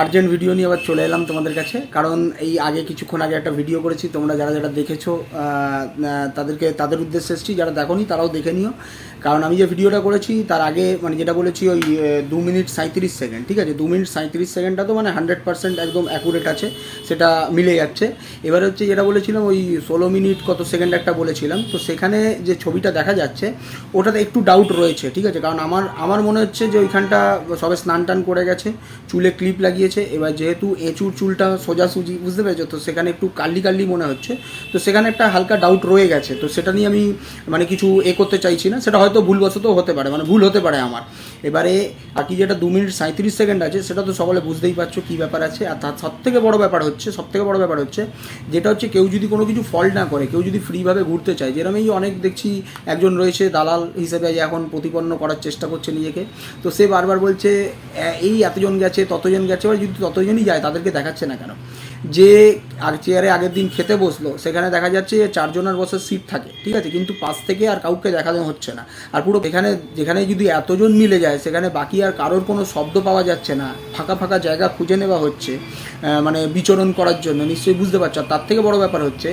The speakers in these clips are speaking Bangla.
আর্জেন্ট ভিডিও নিয়ে আবার চলে এলাম তোমাদের কাছে। কারণ এই আগে কিছুক্ষণ আগে একটা ভিডিও করেছি, তোমরা যারা যারা দেখেছ তাদেরকে, তাদের উদ্দেশ্যে এসেছি, যারা দেখোনি তারাও দেখে নিও। কারণ আমি যে ভিডিওটা করেছি, তার আগে মানে যেটা বলেছি ওই দু মিনিট সাঁত্রিশ সেকেন্ড ঠিক আছে? দু মিনিট সাঁত্রিশ সেকেন্ডটা তো মানে হান্ড্রেড পার্সেন্ট একদম অ্যাকুরেট আছে, সেটা মিলে যাচ্ছে। এবার হচ্ছে যেটা বলেছিলাম, ওই ষোলো মিনিট কত সেকেন্ড একটা বলেছিলাম, তো সেখানে যে ছবিটা দেখা যাচ্ছে, ওটাতে একটু ডাউট রয়েছে, ঠিক আছে? কারণ আমার আমার মনে হচ্ছে যে ওইখানটা সবে স্নান টান করে গেছে, চুলে ক্লিপ লাগিয়েছে এবার যেহেতু এঁচুর চুলটা সোজাসুজি বুঝতে পেরেছ? তো সেখানে একটু কাল্লি কাল্লি মনে হচ্ছে। তো সেখানে একটা হালকা ডাউট রয়ে গেছে। তো সেটা নিয়ে আমি মানে কিছু এ করতে চাইছি না। সেটা হয়তো ভুলবশত হতে পারে মানে ভুল হতে পারে আমার। এবারে বাকি যেটা দু মিনিট সাঁত্রিশ সেকেন্ড আছে, সেটা তো সকলে বুঝতেই পারছ কী ব্যাপার আছে। আর তার সব থেকে বড়ো ব্যাপার হচ্ছে সব থেকে বড়ো ব্যাপার হচ্ছে, যেটা হচ্ছে কেউ যদি কোনো কিছু ফল্ট না করে, কেউ যদি ফ্রিভাবে ঘুরতে চায়, যেরকম এই অনেক দেখছি একজন রয়েছে দালাল হিসেবে এখন প্রতিপন্ন করার চেষ্টা করছে নিজেকে। তো সে বারবার বলছে এই এতজন গেছে, ততজন গেছে। এবার যদি ততজনই যায়, তাদেরকে দেখাচ্ছে না কেন? যে আর চেয়ারে আগের দিন খেতে বসল, সেখানে দেখা যাচ্ছে যে চারজনের বসার সিট থাকে, ঠিক আছে? কিন্তু পাশ থেকে আর কাউকে দেখানো হচ্ছে না। আর পুরো এখানে, যেখানে যদি এতজন মিলে যায়, সেখানে বাকি আর কারোর কোনো শব্দ পাওয়া যাচ্ছে না, ফাঁকা ফাঁকা জায়গা খুঁজে নেওয়া হচ্ছে মানে বিচরণ করার জন্য, নিশ্চয়ই বুঝতে পারছ। তার থেকে বড় ব্যাপার হচ্ছে,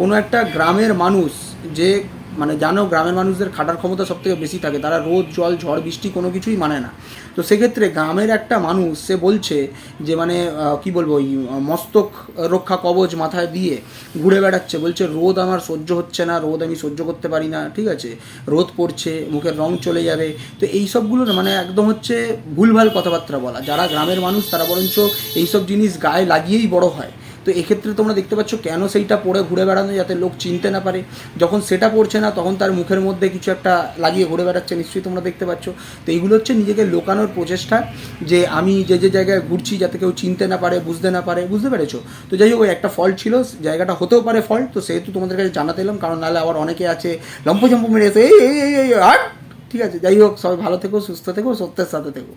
কোনো একটা গ্রামের মানুষ যে মানে জানো গ্রামের মানুষদের খাটার ক্ষমতা সব থেকে বেশি থাকে, তারা রোদ, জল, ঝড়, বৃষ্টি কোনো কিছুই মানে না। তো সেক্ষেত্রে গ্রামের একটা মানুষ সে বলছে যে মানে কি বলব, ওই মস্তক রক্ষা কবচ মাথায় দিয়ে ঘুরে বেড়াচ্ছে। বলছে, রোদ আমার সহ্য হচ্ছে না, রোদ আমি সহ্য করতে পারি না, ঠিক আছে? রোদ পড়ছে, মুখের রং চলে যাবে। তো এই সবগুলো মানে একদম হচ্ছে ভুলভাল কথাবার্তা বলা। যারা গ্রামের মানুষ, তারা বরঞ্চ এইসব জিনিস গায়ে লাগিয়েই বড় হয়। তো এক্ষেত্রে তোমরা দেখতে পাচ্ছ কেন সেইটা পরে ঘুরে বেড়ানো যাতে লোক চিনতে না পারে। যখন সেটা পড়ছে না, তখন তার মুখের মধ্যে কিছু একটা লাগিয়ে ঘুরে বেড়াচ্ছে, নিশ্চয়ই তোমরা দেখতে পাচ্ছ। তো এইগুলো হচ্ছে নিজেকে লোকানোর প্রচেষ্টা, যে আমি যে যে জায়গায় ঘুরছি যাতে কেউ চিনতে না পারে, বুঝতে না পারে, বুঝতে পেরেছ? তো যাই হোক, ওই একটা ফল্ট ছিল, জায়গাটা হতেও পারে ফল্ট, তো সেহেতু তোমাদের কাছে জানাতে এলাম, কারণ নাহলে আবার অনেকে আছে লম্প জম্প মেরে এই এই এই এই ঠিক আছে, যাই হোক, সবাই ভালো থেকো, সুস্থ থেকো, সত্যের সাথে থেকো।